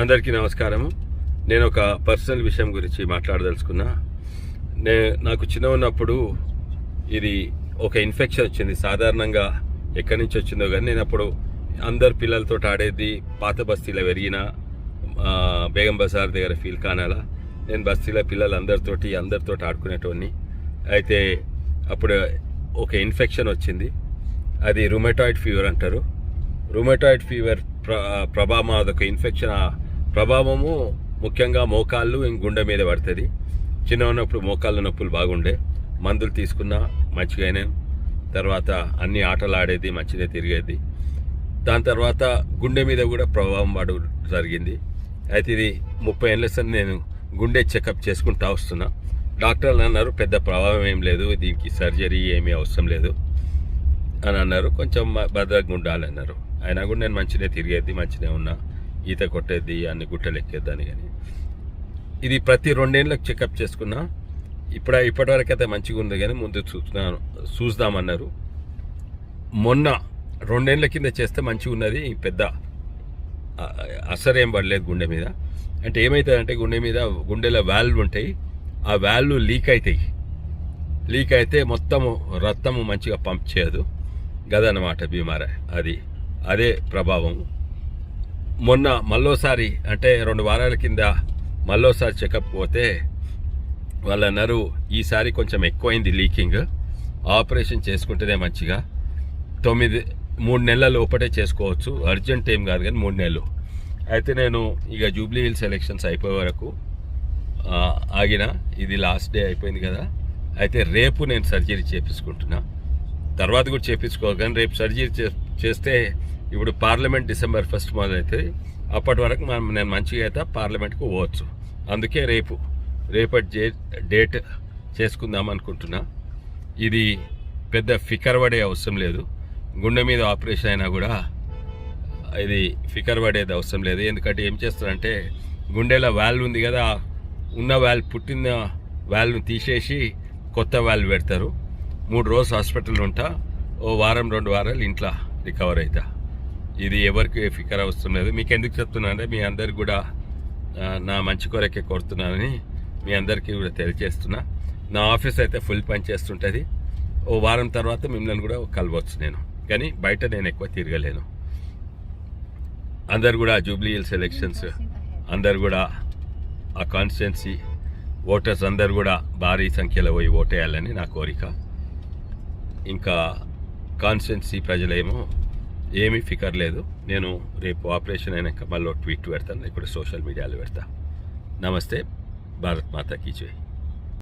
అందరికీ నమస్కారము. నేను ఒక పర్సనల్ విషయం గురించి మాట్లాడదలుచుకున్నా. నే నాకు చిన్న ఉన్నప్పుడు ఇది ఒక ఇన్ఫెక్షన్ వచ్చింది. సాధారణంగా ఎక్కడి నుంచి వచ్చిందో కానీ నేను అప్పుడు అందరు పిల్లలతో ఆడేది పాత బస్తీలో పెరిగిన బేగం బజార్ దగ్గర ఫీల్ కానాల. నేను బస్తీలో పిల్లలు అందరితోటి అందరితో ఆడుకునేటోడిని. అయితే అప్పుడు ఒక ఇన్ఫెక్షన్ వచ్చింది. అది రుమెటాయిడ్ ఫీవర్ అంటారు. రుమెటాయిడ్ ఫీవర్ ప్ర ప్రభావం అదొక ఇన్ఫెక్షన్ ఆ ప్రభావము ముఖ్యంగా మోకాళ్ళు ఇంక గుండె మీద పడుతుంది. చిన్న ఉన్నప్పుడు మోకాళ్ళ నొప్పులు బాగుండే. మందులు తీసుకున్నా మంచిగానే తర్వాత అన్ని ఆటలు ఆడేది మంచిగా తిరిగేది. దాని తర్వాత గుండె మీద కూడా ప్రభావం పడు జరిగింది. అయితే ఇది ముప్పై ఏళ్ళ సార్ నేను గుండె చెకప్ చేసుకుంటా వస్తున్నా. డాక్టర్లు అన్నారు పెద్ద ప్రభావం ఏం లేదు దీనికి సర్జరీ ఏమీ అవసరం లేదు అని అన్నారు. కొంచెం భద్రంగా ఉండాలన్నారు అయినా కూడా నేను మంచిగా తిరిగేది మంచిగా ఉన్నా. ఈత కొట్టేది అన్ని గుట్టలు ఎక్కేద్దాని కానీ. ఇది ప్రతి రెండేళ్ళకి చెకప్ చేసుకున్నా. ఇప్పుడు ఇప్పటివరకు అయితే మంచిగా ఉంది కానీ ముందు చూస్తున్నాను చూద్దామన్నారు మొన్న రెండేళ్ళ కింద చేస్తే మంచిగా ఉన్నది పెద్ద అసరేం పడలేదు గుండె మీద. అంటే ఏమవుతుందంటే గుండె మీద గుండెలో వాల్వ్ ఉంటాయి. ఆ వాల్వ్ లీక్ అవుతాయి లీక్ అయితే మొత్తము రక్తము మంచిగా పంప్ చేయదు. గదన్నమాట బీమార అది అదే ప్రభావం. మొన్న మళ్ళోసారి అంటే రెండు వారాల కింద మళ్ళోసారి చెకప్ పోతే వాళ్ళు అన్నారు ఈసారి కొంచెం ఎక్కువైంది లీకింగ్ ఆపరేషన్ చేసుకుంటేనే మంచిగా. తొమ్మిది మూడు నెలల లోపటే చేసుకోవచ్చు అర్జెంట్ ఏం కాదు కానీ మూడు నెలలు. అయితే నేను ఇక జూబ్లీ హిల్స్ ఎలక్షన్స్ అయిపోయే వరకు ఆగిన. ఇది లాస్ట్ డే అయిపోయింది కదా. అయితే రేపు నేను సర్జరీ చేపించుకుంటున్నా. తర్వాత కూడా చేపించుకోవాలి కానీ రేపు సర్జరీ చేస్తే ఇప్పుడు పార్లమెంట్ డిసెంబర్ ఫస్ట్ మొదలవుతుంది అప్పటి వరకు మనం నేను మంచిగా అయితే పార్లమెంట్కి పోవచ్చు. అందుకే రేపు రేపటి డేట్ చేసుకుందాం అనుకుంటున్నా. ఇది పెద్ద ఫికర్ పడే అవసరం లేదు. గుండె మీద ఆపరేషన్ అయినా కూడా ఇది ఫికర్ పడేది అవసరం లేదు. ఎందుకంటే ఏం చేస్తారంటే గుండెలో వాల్వ్ ఉంది కదా ఉన్న వాల్వ్ పుట్టిన వాల్వ్ను తీసేసి కొత్త వాల్వ్ పెడతారు. మూడు రోజులు హాస్పిటల్ ఉంటా. ఓ వారం రెండు వారాలు ఇంట్లో రికవర్ అవుతా ఇది ఎవరికి ఫికర్ అవసరం లేదు మీకు ఎందుకు చెప్తున్నానంటే మీ అందరికి కూడా నా మంచి కొరకే కోరుతున్నానని మీ అందరికీ కూడా తెలియజేస్తున్నా. నా ఆఫీస్ అయితే ఫుల్ పని చేస్తుంటుంది. ఓ వారం తర్వాత మిమ్మల్ని కూడా కలవచ్చు నేను. కానీ బయట నేను ఎక్కువ తిరగలేను. అందరు కూడా జూబ్లీ హిల్స్ ఎలక్షన్స్ అందరు కూడా ఆ కాన్స్టిట్యున్సీ ఓటర్స్ అందరు కూడా భారీ సంఖ్యలో పోయి ఓటేయాలని నా కోరిక. ఇంకా కాన్స్టిట్యున్సీ ప్రజలేమో ఏమీ ఫికర్ లేదు. నేను రేపు ఆపరేషన్ అయినాక మళ్ళీ ట్వీట్ పెడతాను. ఇప్పుడు సోషల్ మీడియాలో పెడతా. నమస్తే. భారత్ మాతా కీ జై.